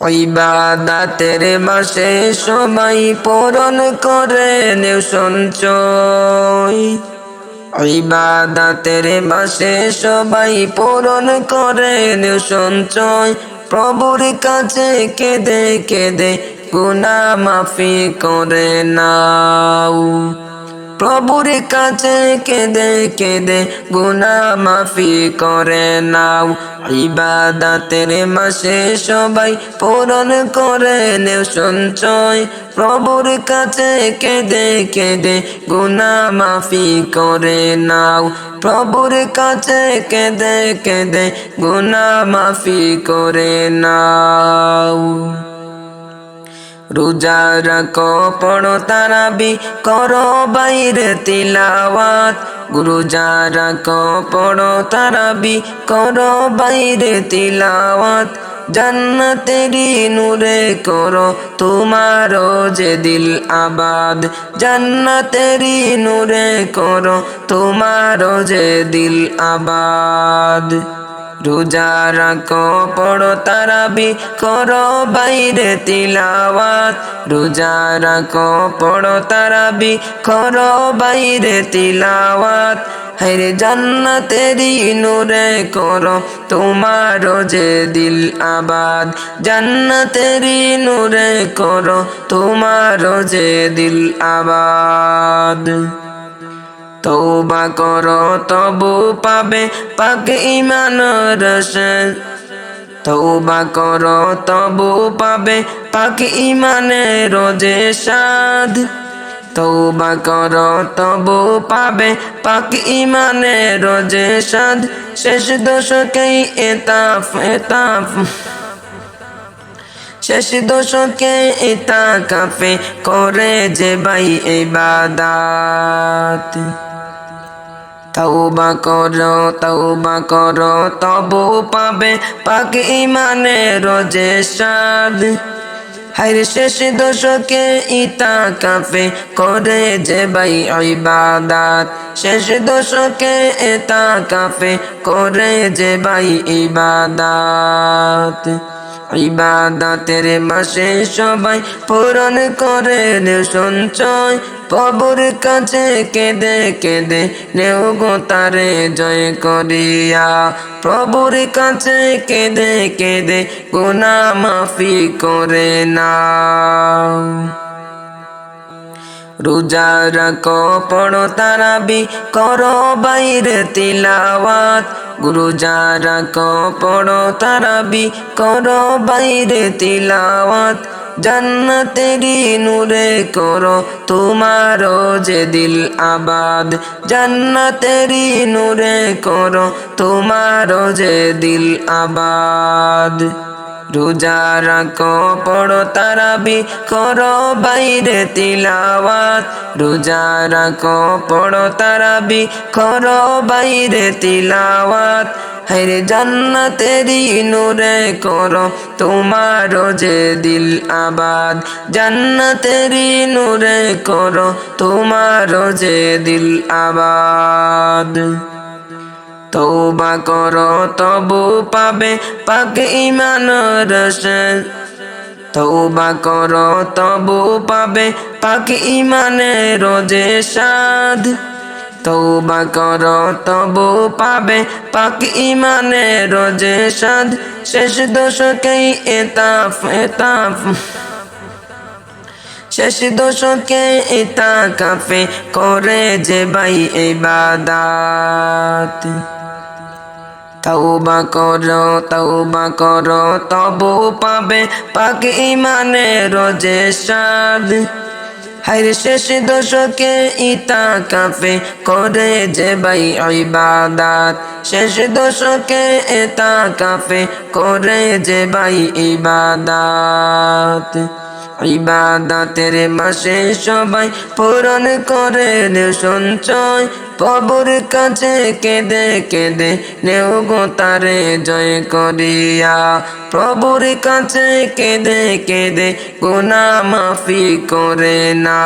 ইবাদাতের মাসে সবাই পূরণ করে নেও সঞ্চয় ইবাদাতের মাসে সবাই পূরণ করে নেও সঞ্চয় প্রভুর কাছে কেঁদে কেঁদে গুনা মাফি করে নাও। প্রভুর কাছে কেঁদে কেঁদে গুনা মাফি করে নাও। ইবাদাতের মাসে সবাই পূরণ করে নেও। সঞ্চয় প্রভুর কাছে কেঁদে কেঁদে গুনা মাফি করে নাও। প্রভুর কাছে কেঁদে কেঁদে গুনা মাফি করে নাও। রোজা রাখো পড়ো তারাবি করো বাইরে তিলাওয়াত। রোজা রাখো পড়ো তারাবি করো বাইরে তিলাওয়াত। জান্নাতেরি নূরে করো তোমারও যে দিল আবাদ। জান্নাতেরি নূরে করো তোমারও যে দিল আবাদ। রোজা রাখো, পড়ো, তারাবি করো, বাইরে তিলাওয়াত। রোজা রাখো, পড়ো, তারাবি করো, বাইরে তিলাওয়াত। হরে জান্নাতেরি নূরে করো, তোমার যে দিল আবাদ। জান্নাতেরি নূরে করো, তোমার যে দিল আবাদ। তৌবা করো, তবু পাবে পাক ইমান রস তৌবা করো, তবু পাবে পাক ইমানে রোজে সাধ তৌবা করো, তবু পাবে পাক ইমানে রোজে সাধ শেষ দশকেই এতাফ এতাফ। শেষ দশকে ইতা কাফে করে যে বাই ইবাদাত তৌবা করো তৌবা করো, তবু পাবে পাক ইমানে রোজে সাদ হাইর শেষ দশকে ইতা কাফে করে যে বাই ইবাদাত। শেষ দশকে এতা কাফে করে যে বাই ইবাদাত। ইবাদাতের মাসে সবাই পূরণ করে সঞ্চয়। প্রভুর কাছে কেঁদে কেঁদে নেও গো তারে জয় করিয়া। প্রভুর কাছে কেঁদে কেঁদে গুনা মাফি করে না রোজা রাখো তারাবি করো বাইরে তিলাওয়াত। রোজা রাখো পড়ো তারাবি করো বাইরে তিলাওয়াত। জান্নাতেরি নূরে করো তোমারও যে দিল আবাদ। জান্নাতেরি নূরে করো তোমারও যে দিল আবাদ। রোজা রাখো, পড়ো, তারাবি করো, বাইরে তিলাওয়াত। রোজা রাখো, পড়ো, তারাবি করো, বাইরে তিলাওয়াত। হরে জান্নাতেরি নূরে করো তোমার যে দিল আবাদ। জান্নাতেরি নূরে করো তোমার যে দিল আবাদ। তৌবা করো, তবু পাবে পাক ইমান রস তৌবা করো, তবু পাবে পাক ইমানে রোজে সাধ তৌবা করো, তবু পাবে পাক ইমানে রোজে সাধ শেষ দশকেই এতাফ এতাফ। শেষ দশকে ইতা কাফে করে যে বাই ইবাদাত তৌবা করো তৌবা করো, তবু পাবে পাক ইমানে রোজে সাদ হাইর শেষ দশকে ইতা কাফে করে যে বাই ইবাদাত। শেষ দশকে এতা কাফে করে যে বাই ইবাদাত। ইবাদাতের মাসে সবাই পূরণ করে সঞ্চয়। কবর কাছে কেঁদে কেঁদে নেও গো তারে জয় করিয়া। প্রভুর কাছে কেঁদে কেঁদে গুনা মাফি করে না